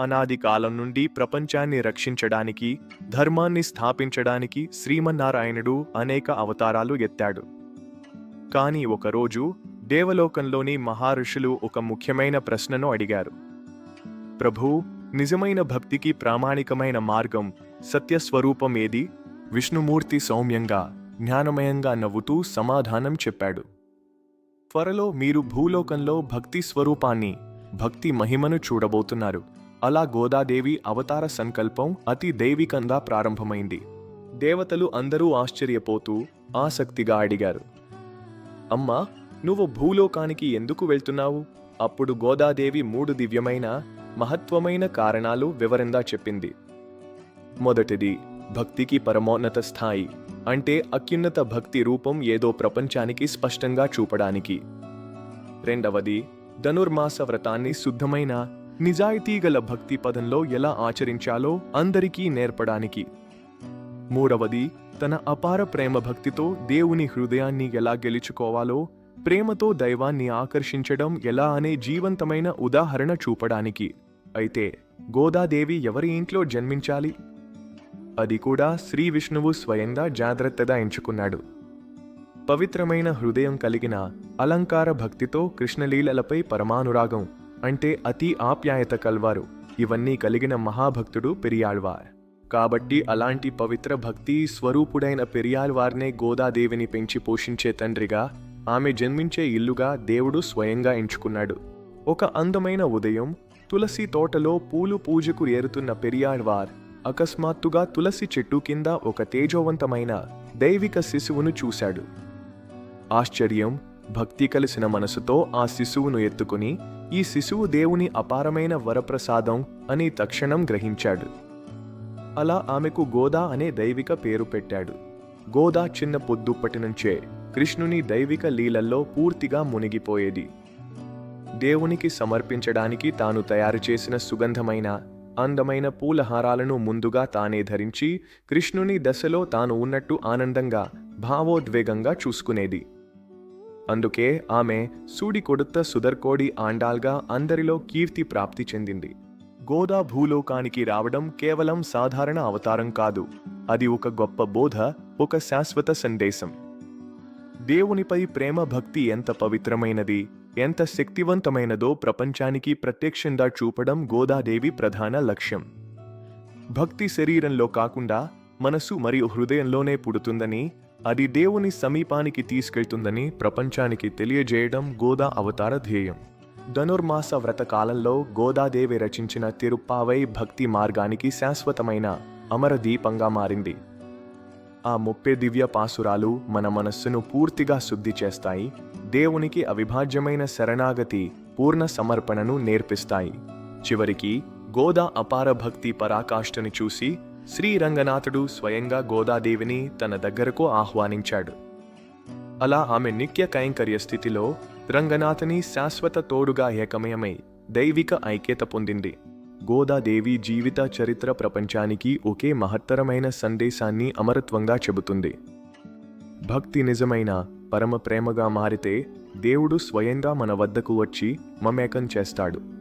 అనాది కాలం నుండి ప్రపంచాన్ని రక్షించడానికి ధర్మాన్ని స్థాపించడానికి శ్రీమన్నారాయణుడు అనేక అవతారాలు ఎత్తాడు. కానీ ఒకరోజు దేవలోకంలోని మహర్షులు ఒక ముఖ్యమైన ప్రశ్నను అడిగారు. ప్రభు నిజమైన భక్తికి ప్రామాణికమైన మార్గం సత్యస్వరూపం ఏది విష్ణుమూర్తి సౌమ్యంగా జ్ఞానమయంగా నవ్వుతూ సమాధానం చెప్పాడు. త్వరలో మీరు భూలోకంలో భక్తి స్వరూపాన్ని భక్తి మహిమను చూడబోతున్నారు. అలా గోదాదేవి అవతార సంకల్పం అతి దైవికంగా ప్రారంభమైంది. దేవతలు అందరూ ఆశ్చర్యపోతూ ఆసక్తిగా అడిగారు. అమ్మా నువ్వు భూలోకానికి ఎందుకు వెళ్తున్నావు? అప్పుడు గోదాదేవి మూడు దివ్యమైన మహత్వమైన కారణాలు వివరంగా చెప్పింది. మొదటిది భక్తికి పరమోన్నత స్థాయి అంటే అత్యున్నత భక్తి రూపం ఏదో ప్రపంచానికి స్పష్టంగా చూపడానికి. రెండవది ధనుర్మాస వ్రతాన్ని శుద్ధమైన నిజాయితీ గల భక్తి పదంలో ఎలా ఆచరించాలో అందరికీ నేర్పడానికి. మూడవది తన అపార ప్రేమ భక్తితో దేవుని హృదయాన్ని ఎలా గెలుచుకోవాలో ప్రేమతో దైవాన్ని ఆకర్షించడం ఎలా అనే జీవంతమైన ఉదాహరణ చూపడానికి. అయితే గోదాదేవి ఎవరి ఇంట్లో జన్మించాలి? అది కూడా శ్రీ విష్ణువు స్వయంగా జాగ్రత్తగా ఎంచుకున్నాడు. పవిత్రమైన హృదయం కలిగిన అలంకార భక్తితో కృష్ణలీలలపై పరమానురాగం అంటే అతి ఆప్యాయత కల్వారు. ఇవన్నీ కలిగిన మహాభక్తుడు పెరియాళ్వార్. కాబట్టి అలాంటి పవిత్ర భక్తి స్వరూపుడైన పెరియాళ్వార్నే గోదాదేవిని పెంచి పోషించే తండ్రిగా ఆమె జన్మించే ఇల్లుగా దేవుడు స్వయంగా ఎంచుకున్నాడు. ఒక అందమైన ఉదయం తులసి తోటలో పూలు పూజకు ఏరుతున్న పెరియాళ్వార్ అకస్మాత్తుగా తులసి చెట్టు కింద ఒక తేజోవంతమైన దైవిక శిశువును చూశాడు. ఆశ్చర్యం భక్తి కలిసిన మనసుతో ఆ శిశువును ఎత్తుకుని ఈ శిశువు దేవుని అపారమైన వరప్రసాదం అని తక్షణం గ్రహించాడు. అలా ఆమెకు గోదా అనే దైవిక పేరు పెట్టాడు. గోదా చిన్న పొద్దుప్పటి నుంచే కృష్ణుని దైవిక లీలల్లో పూర్తిగా మునిగిపోయేది. దేవునికి సమర్పించడానికి తాను తయారు చేసిన సుగంధమైన అందమైన పూలహారాలను ముందుగా తానే ధరించి కృష్ణుని దశలో తాను ఉన్నట్టు ఆనందంగా భావోద్వేగంగా చూసుకునేది. అందుకే ఆమె సూడి కొడుత సుదర్కోడి ఆండాల్గా అందరిలో కీర్తి ప్రాప్తి చెందింది. గోదా భూలోకానికి రావడం కేవలం సాధారణ అవతారం కాదు. అది ఒక గొప్ప బోధ ఒక శాశ్వత సందేశం. దేవునిపై ప్రేమ భక్తి ఎంత పవిత్రమైనది ఎంత శక్తివంతమైనదో ప్రపంచానికి ప్రత్యక్షంగా చూపడం గోదాదేవి ప్రధాన లక్ష్యం. భక్తి శరీరంలో కాకుండా మనసు మరియు హృదయంలోనే పుడుతుందని అది దేవుని సమీపానికి తీసుకెళ్తుందని ప్రపంచానికి తెలియజేయడం గోదా అవతార ధ్యేయం. ధనుర్మాస వ్రత కాలంలో గోదాదేవి రచించిన తిరుప్పావై భక్తి మార్గానికి శాశ్వతమైన అమరదీపంగా మారింది. ఆ ముప్పై దివ్య పాసురాలు మన మనస్సును పూర్తిగా శుద్ధి చేస్తాయి దేవునికి అవిభాజ్యమైన శరణాగతి పూర్ణ సమర్పణను నేర్పిస్తాయి. చివరికి గోదా అపార భక్తి పరాకాష్ఠని చూసి శ్రీరంగనాథుడు స్వయంగా గోదాదేవిని తన దగ్గరకు ఆహ్వానించాడు. అలా ఆమె నిత్య కైంకర్య స్థితిలో రంగనాథని శాశ్వత తోడుగా ఏకమయమై దైవిక ఐక్యత పొందింది. గోదాదేవి జీవిత చరిత్ర ప్రపంచానికి ఒకే మహత్తరమైన సందేశాన్ని అమరత్వంగా చెబుతుంది. భక్తి నిజమైన పరమ ప్రేమగా మారితే దేవుడు స్వయంగా మన వద్దకు వచ్చి మమేకం చేస్తాడు.